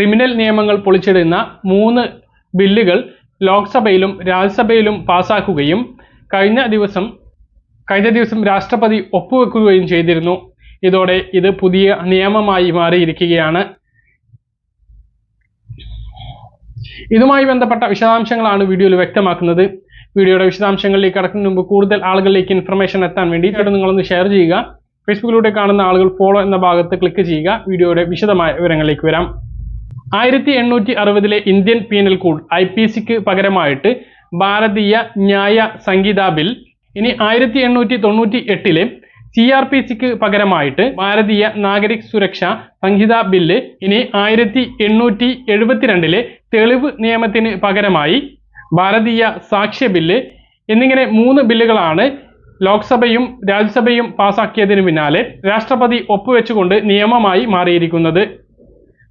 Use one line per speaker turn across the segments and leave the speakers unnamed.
Criminal നിയമങ്ങൾ പൊളിച്ചിടുന്ന മൂന്ന് ബില്ലുകൾ ലോക്സഭയിലും രാജ്യസഭയിലും പാസാക്കുകയും കഴിഞ്ഞ ദിവസം കഴിഞ്ഞ ദിവസം രാഷ്ട്രപതി ഒപ്പുവെക്കുകയും ചെയ്തിരുന്നു. ഇതോടെ ഇത് പുതിയ നിയമമായി മാറിയിരിക്കുകയാണ്. ഇതുമായി ബന്ധപ്പെട്ട വിശദാംശങ്ങളാണ് വീഡിയോയിൽ വ്യക്തമാക്കുന്നത്. വീഡിയോയുടെ വിശദാംശങ്ങളിലേക്ക് കടക്കുന്നതിന് മുമ്പ് കൂടുതൽ ആളുകളിലേക്ക് ഇൻഫർമേഷൻ എത്താൻ വേണ്ടി ഇവിടെ നിങ്ങളൊന്ന് ഷെയർ ചെയ്യുക. ഫേസ്ബുക്കിലൂടെ കാണുന്ന ആളുകൾ ഫോളോ എന്ന ഭാഗത്ത് ക്ലിക്ക് ചെയ്യുക. വീഡിയോയുടെ വിശദമായ വിവരങ്ങളിലേക്ക് വരാം. ആയിരത്തി എണ്ണൂറ്റി അറുപതിലെ Indian penal code I P സിക്ക് പകരമായിട്ട് ഭാരതീയ ന്യായ സംഹിത ബിൽ ഇനി ആയിരത്തി എണ്ണൂറ്റി തൊണ്ണൂറ്റി എട്ടിലെ സി ആർ പി സിക്ക് പകരമായിട്ട് ഭാരതീയ നാഗരിക് സുരക്ഷ സംഹിത ബില്ല് ഇനി ആയിരത്തി എണ്ണൂറ്റി എഴുപത്തിരണ്ടിലെ തെളിവ് നിയമത്തിന് പകരമായി ഭാരതീയ സാക്ഷ്യ ബില്ല് എന്നിങ്ങനെ മൂന്ന് ബില്ലുകളാണ് ലോക്സഭയും രാജ്യസഭയും പാസാക്കിയതിനു പിന്നാലെ രാഷ്ട്രപതി ഒപ്പുവെച്ചുകൊണ്ട് നിയമമായി മാറിയിരിക്കുന്നത്.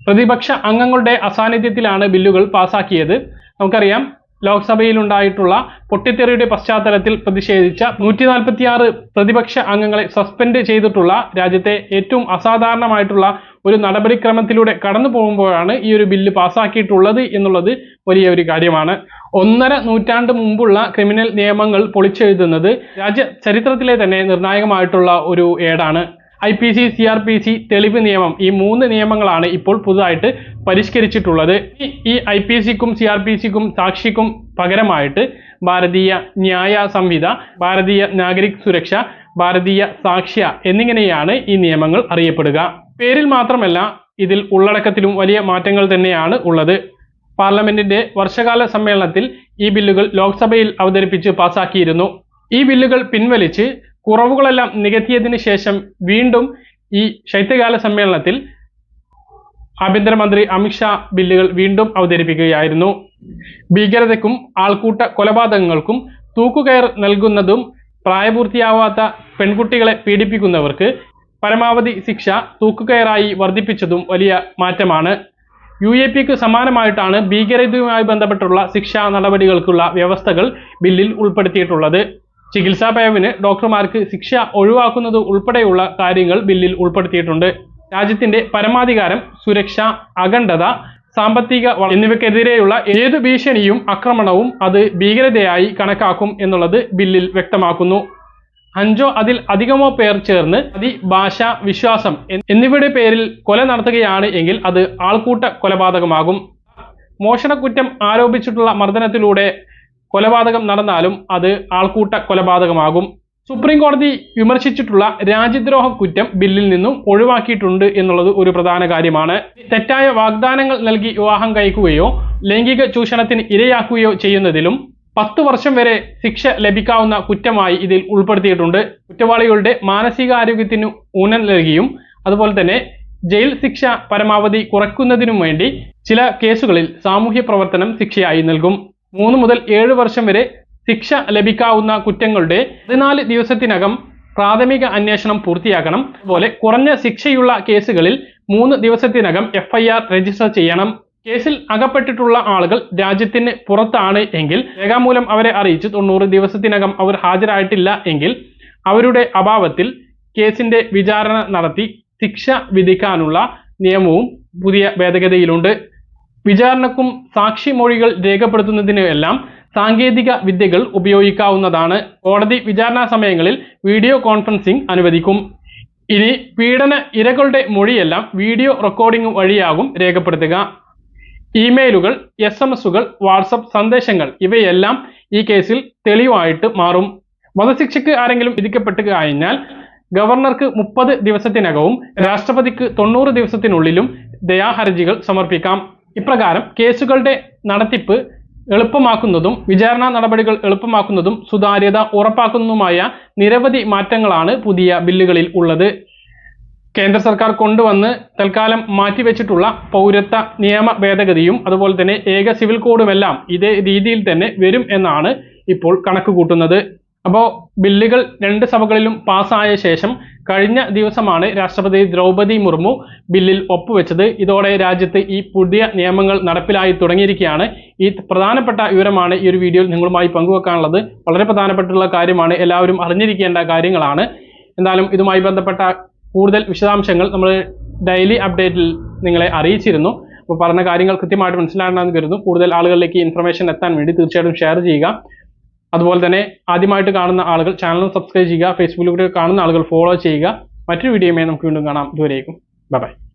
പ്രതിപക്ഷ അംഗങ്ങളുടെ അസാന്നിധ്യത്തിലാണ് ബില്ലുകൾ പാസാക്കിയത്. നമുക്കറിയാം ലോക്സഭയിൽ ഉണ്ടായിട്ടുള്ള പൊട്ടിത്തെറിയുടെ പശ്ചാത്തലത്തിൽ പ്രതിഷേധിച്ച നൂറ്റി നാൽപ്പത്തിയാറ് പ്രതിപക്ഷ അംഗങ്ങളെ സസ്പെൻഡ് ചെയ്തിട്ടുള്ള രാജ്യത്തെ ഏറ്റവും അസാധാരണമായിട്ടുള്ള ഒരു നടപടിക്രമത്തിലൂടെ കടന്നു പോകുമ്പോഴാണ് ഈ ഒരു ബില്ല് പാസാക്കിയിട്ടുള്ളത് എന്നുള്ളത് വലിയ ഒരു കാര്യമാണ്. ഒന്നര നൂറ്റാണ്ട് മുമ്പുള്ള ക്രിമിനൽ നിയമങ്ങൾ പൊളിച്ചെഴുതുന്നത് രാജ്യ ചരിത്രത്തിലെ തന്നെ നിർണായകമായിട്ടുള്ള ഒരു ഏടാണ്. I P C C R P C തെളിവ് നിയമം ഈ മൂന്ന് നിയമങ്ങളാണ് ഇപ്പോൾ പുതുതായിട്ട് പരിഷ്കരിച്ചിട്ടുള്ളത്. ഈ- ഐ പി സിക്കും സി ആർ പി സിക്കും സാക്ഷിക്കും പകരമായിട്ട് ഭാരതീയ ന്യായ സംഹിത ഭാരതീയ നാഗരിക് സുരക്ഷ ഭാരതീയ സാക്ഷ്യ എന്നിങ്ങനെയാണ് ഈ നിയമങ്ങൾ അറിയപ്പെടുക. പേരിൽ മാത്രമല്ല ഇതിൽ ഉള്ളടക്കത്തിലും വലിയ മാറ്റങ്ങൾ തന്നെയാണ് ഉള്ളത്. പാർലമെന്റിന്റെ വർഷകാല സമ്മേളനത്തിൽ ഈ ബില്ലുകൾ ലോക്സഭയിൽ അവതരിപ്പിച്ച് പാസാക്കിയിരുന്നു. ഈ ബില്ലുകൾ പിൻവലിച്ച് കുറവുകളെല്ലാം നികത്തിയതിന് ശേഷം വീണ്ടും ഈ ശൈത്യകാല സമ്മേളനത്തിൽ ആഭ്യന്തരമന്ത്രി അമിത്ഷാ ബില്ലുകൾ വീണ്ടും അവതരിപ്പിക്കുകയായിരുന്നു. ഭീകരതയ്ക്കും ആൾക്കൂട്ട കൊലപാതകങ്ങൾക്കും തൂക്കുകയർ നൽകുന്നതും പ്രായപൂർത്തിയാവാത്ത പെൺകുട്ടികളെ പീഡിപ്പിക്കുന്നവർക്ക് പരമാവധി ശിക്ഷ തൂക്കുകയറായി വർദ്ധിപ്പിച്ചതും വലിയ മാറ്റമാണ്. യു എ പിക്ക് സമാനമായിട്ടാണ് ഭീകരതയുമായി ബന്ധപ്പെട്ടുള്ള ശിക്ഷാ നടപടികൾക്കുള്ള വ്യവസ്ഥകൾ ബില്ലിൽ ഉൾപ്പെടുത്തിയിട്ടുള്ളത്. ചികിത്സാ പയവിന് ഡോക്ടർമാർക്ക് ശിക്ഷ ഒഴിവാക്കുന്നത് ഉൾപ്പെടെയുള്ള കാര്യങ്ങൾ ബില്ലിൽ ഉൾപ്പെടുത്തിയിട്ടുണ്ട്. രാജ്യത്തിന്റെ പരമാധികാരം സുരക്ഷ അഖണ്ഡത സാമ്പത്തിക എന്നിവയ്ക്കെതിരെയുള്ള ഏത് ഭീഷണിയും ആക്രമണവും അത് ഭീകരതയായി കണക്കാക്കും എന്നുള്ളത് ബില്ലിൽ വ്യക്തമാക്കുന്നു. അഞ്ചോ അതിൽ അധികമോ പേർ ചേർന്ന് അതി ഭാഷ വിശ്വാസം എന്നിവയുടെ പേരിൽ കൊല നടത്തുകയാണ് എങ്കിൽ അത് ആൾക്കൂട്ട കൊലപാതകമാകും മോഷണക്കുറ്റം ആരോപിച്ചിട്ടുള്ള മർദ്ദനത്തിലൂടെ കൊലപാതകം നടന്നാലും അത് ആൾക്കൂട്ട കൊലപാതകമാകും. സുപ്രീം കോടതി വിമർശിച്ചിട്ടുള്ള രാജ്യദ്രോഹ കുറ്റം ബില്ലിൽ നിന്നും ഒഴിവാക്കിയിട്ടുണ്ട് എന്നുള്ളത് ഒരു പ്രധാന കാര്യമാണ്. തെറ്റായ വാഗ്ദാനങ്ങൾ നൽകി വിവാഹം കഴിക്കുകയോ ലൈംഗിക ചൂഷണത്തിന് ഇരയാക്കുകയോ ചെയ്യുന്നതിലും പത്ത് വർഷം വരെ ശിക്ഷ ലഭിക്കാവുന്ന കുറ്റമായി ഇതിൽ ഉൾപ്പെടുത്തിയിട്ടുണ്ട്. കുറ്റവാളികളുടെ മാനസികാരോഗ്യത്തിന് ഊന്നൽ നൽകിയും അതുപോലെ തന്നെ ജയിൽ ശിക്ഷ പരമാവധി കുറയ്ക്കുന്നതിനും വേണ്ടി ചില കേസുകളിൽ സാമൂഹ്യ പ്രവർത്തനം ശിക്ഷയായി നൽകും. മൂന്ന് മുതൽ ഏഴ് വർഷം വരെ ശിക്ഷ ലഭിക്കാവുന്ന കുറ്റങ്ങളുടെ പതിനാല് ദിവസത്തിനകം പ്രാഥമിക അന്വേഷണം പൂർത്തിയാക്കണം. അതുപോലെ കുറഞ്ഞ ശിക്ഷയുള്ള കേസുകളിൽ മൂന്ന് ദിവസത്തിനകം എഫ്ഐആർ രജിസ്റ്റർ ചെയ്യണം. കേസിൽ അകപ്പെട്ടിട്ടുള്ള ആളുകൾ രാജ്യത്തിന് പുറത്താണ് എങ്കിൽ രേഖാമൂലം അവരെ അറിയിച്ച് തൊണ്ണൂറ് ദിവസത്തിനകം അവർ ഹാജരായിട്ടില്ല എങ്കിൽ അവരുടെ അഭാവത്തിൽ കേസിന്റെ വിചാരണ നടത്തി ശിക്ഷ വിധിക്കാനുള്ള നിയമവും പുതിയ ഭേദഗതിയിലുണ്ട്. വിചാരണക്കും സാക്ഷിമൊഴികൾ രേഖപ്പെടുത്തുന്നതിനുമെല്ലാം സാങ്കേതിക വിദ്യകൾ ഉപയോഗിക്കാവുന്നതാണ്. കോടതി വിചാരണാ സമയങ്ങളിൽ വീഡിയോ കോൺഫറൻസിംഗ് അനുവദിക്കും. ഇനി പീഡന ഇരകളുടെ മൊഴിയെല്ലാം വീഡിയോ റെക്കോർഡിംഗ് വഴിയാകും രേഖപ്പെടുത്തുക. ഇമെയിലുകൾ എസ് എം എസുകൾ വാട്സപ്പ് സന്ദേശങ്ങൾ ഇവയെല്ലാം ഈ കേസിൽ തെളിവായിട്ട് മാറും. വധശിക്ഷയ്ക്ക് ആരെങ്കിലും വിധിക്കപ്പെട്ട് കഴിഞ്ഞാൽ ഗവർണർക്ക് മുപ്പത് ദിവസത്തിനകവും രാഷ്ട്രപതിക്ക് തൊണ്ണൂറ് ദിവസത്തിനുള്ളിലും ദയാഹർജികൾ സമർപ്പിക്കാം. ഇപ്രകാരം കേസുകളുടെ നടത്തിപ്പ് എളുപ്പമാക്കുന്നതും വിചാരണ നടപടികൾ എളുപ്പമാക്കുന്നതും സുതാര്യത ഉറപ്പാക്കുന്നതുമായ നിരവധി മാറ്റങ്ങളാണ് പുതിയ ബില്ലുകളിൽ ഉള്ളത്. കേന്ദ്ര സർക്കാർ കൊണ്ടുവന്ന് തൽക്കാലം മാറ്റിവെച്ചിട്ടുള്ള പൗരത്വ നിയമ ഭേദഗതിയും അതുപോലെ തന്നെ ഏക സിവിൽ കോഡുമെല്ലാം ഇതേ രീതിയിൽ തന്നെ വരും എന്നാണ് ഇപ്പോൾ കണക്ക് കൂട്ടുന്നത് അപ്പോൾ ബില്ലുകൾ രണ്ട് സഭകളിലും പാസ്സായ ശേഷം കഴിഞ്ഞ ദിവസമാണ് രാഷ്ട്രപതി ദ്രൗപദി മുർമു ബില്ലിൽ ഒപ്പുവെച്ചത്. ഇതോടെ രാജ്യത്ത് ഈ പുതിയ നിയമങ്ങൾ നടപ്പിലായി തുടങ്ങിയിരിക്കുകയാണ്. ഈ പ്രധാനപ്പെട്ട വിവരമാണ് ഈ ഒരു വീഡിയോയിൽ നിങ്ങളുമായി പങ്കുവെക്കാനുള്ളത്. വളരെ പ്രധാനപ്പെട്ടുള്ള കാര്യമാണ്. എല്ലാവരും അറിഞ്ഞിരിക്കേണ്ട കാര്യങ്ങളാണ്. എന്തായാലും ഇതുമായി ബന്ധപ്പെട്ട കൂടുതൽ വിശദാംശങ്ങൾ നമ്മൾ ഡെയിലി അപ്ഡേറ്റിൽ നിങ്ങളെ അറിയിച്ചിരുന്നു. അപ്പോൾ പറഞ്ഞ കാര്യങ്ങൾ കൃത്യമായിട്ട് മനസ്സിലാകണമെന്ന് കരുതുന്നു. കൂടുതൽ ആളുകളിലേക്ക് ഇൻഫർമേഷൻ എത്താൻ വേണ്ടി തീർച്ചയായിട്ടും ഷെയർ ചെയ്യുക. അതുപോലെ തന്നെ ആദ്യമായിട്ട് കാണുന്ന ആളുകൾ ചാനൽ സബ്സ്ക്രൈബ് ചെയ്യുക ഫേസ്ബുക്കിലൂടെ കാണുന്ന ആളുകൾ ഫോളോ ചെയ്യുക. മറ്റൊരു വീഡിയോയുമായി നമുക്ക് വീണ്ടും കാണാം. ഇതുവരേക്കും. ബൈ